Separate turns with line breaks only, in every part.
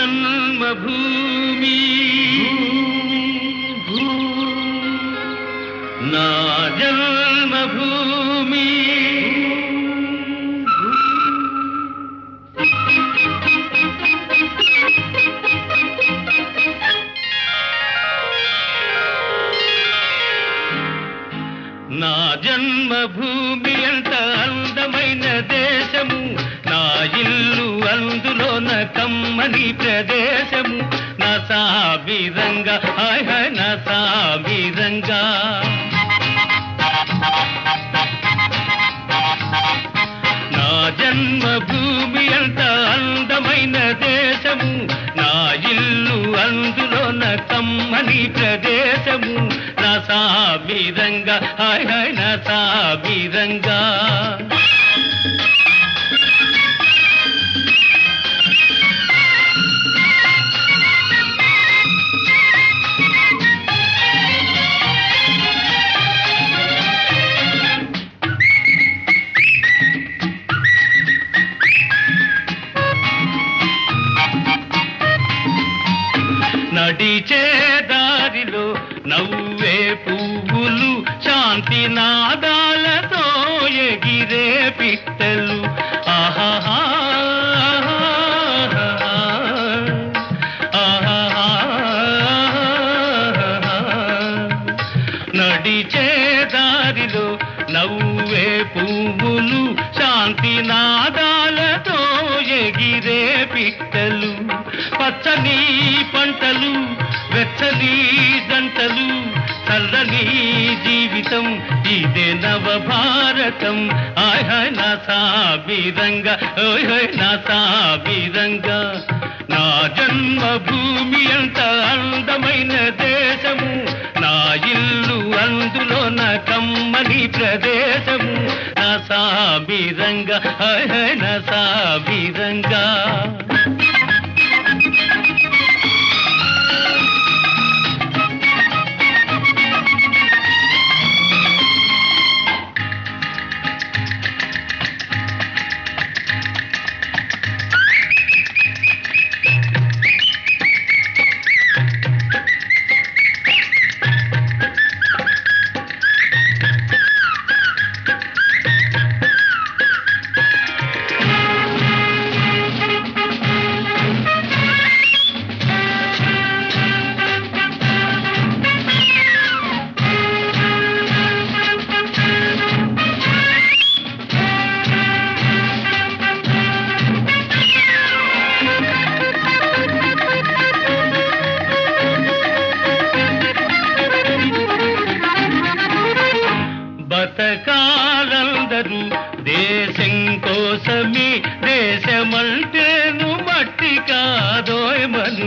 జన్మభూమి. నా జన్మభూమి. నా జన్మభూమి అంత అందమైన దేశము నా ఇల్లు అందులోన కమ్మని ప్రదేశము. నా సాబీరంగా హాయ్ హాయ్ నా సాబిరంగా నా జన్మభూమి అంత అందమైన దేశము. నా ఇల్లు అందులోన కమ్మని ప్రదేశము. నా సాబీరంగా హాయ్ హాయ్ నా నడిచే దారిలో నవ్వే పువ్వులు శాంతి నాదాలతో ఎగిరే పిట్టలు. ఆహాహా నడిచే దారిలో నవ్వే పువ్వులు శాంతి నాదాలతో ఎగిరే పిట్టలు. పచ్చని పంటలు వెచ్చని జంటలు చల్లని జీవితం. ఇదే నవ భారతం ఆయ్ హాయ్ నా సాబిరంగా ఓయ్ హాయ్ నా సాబిరంగా. నా జన్మభూమి అంత అందమైన దేశము. నా ఇల్లు అందులోన కమ్మని ప్రదేశము. నా సాబిరంగా హాయ్ హాయ్ నా సాబిరంగా.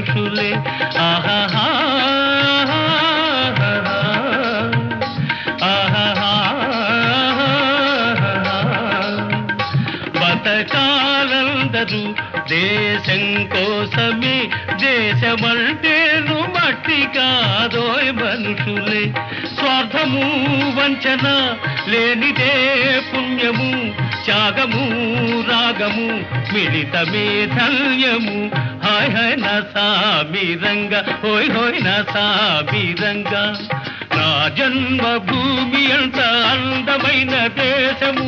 కాదోయ్ మనుషులే బతకాలందరూ దేశం కోసమే దేశమంటేను మట్టి కాదోయ్ మనుషులే. స్వార్థము వంచన లేనిదే పుణ్యము త్యాగము రాగము మిళితమే ధన్యము హాయ్ హాయ్ నా సాబిరంగా హోయ్ హోయ్ నా సాబిరంగా. నా జన్మభూమి అంత అందమైన దేశము.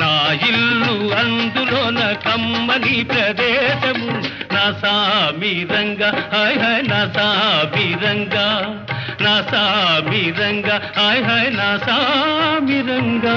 నా ఇల్లు అందులోన కమ్మని ప్రదేశము. నా సామిరంగా హాయ్ హాయ్ నా సామిరంగా నా సామిరంగా హాయ్ హాయ్ నా సామిరంగా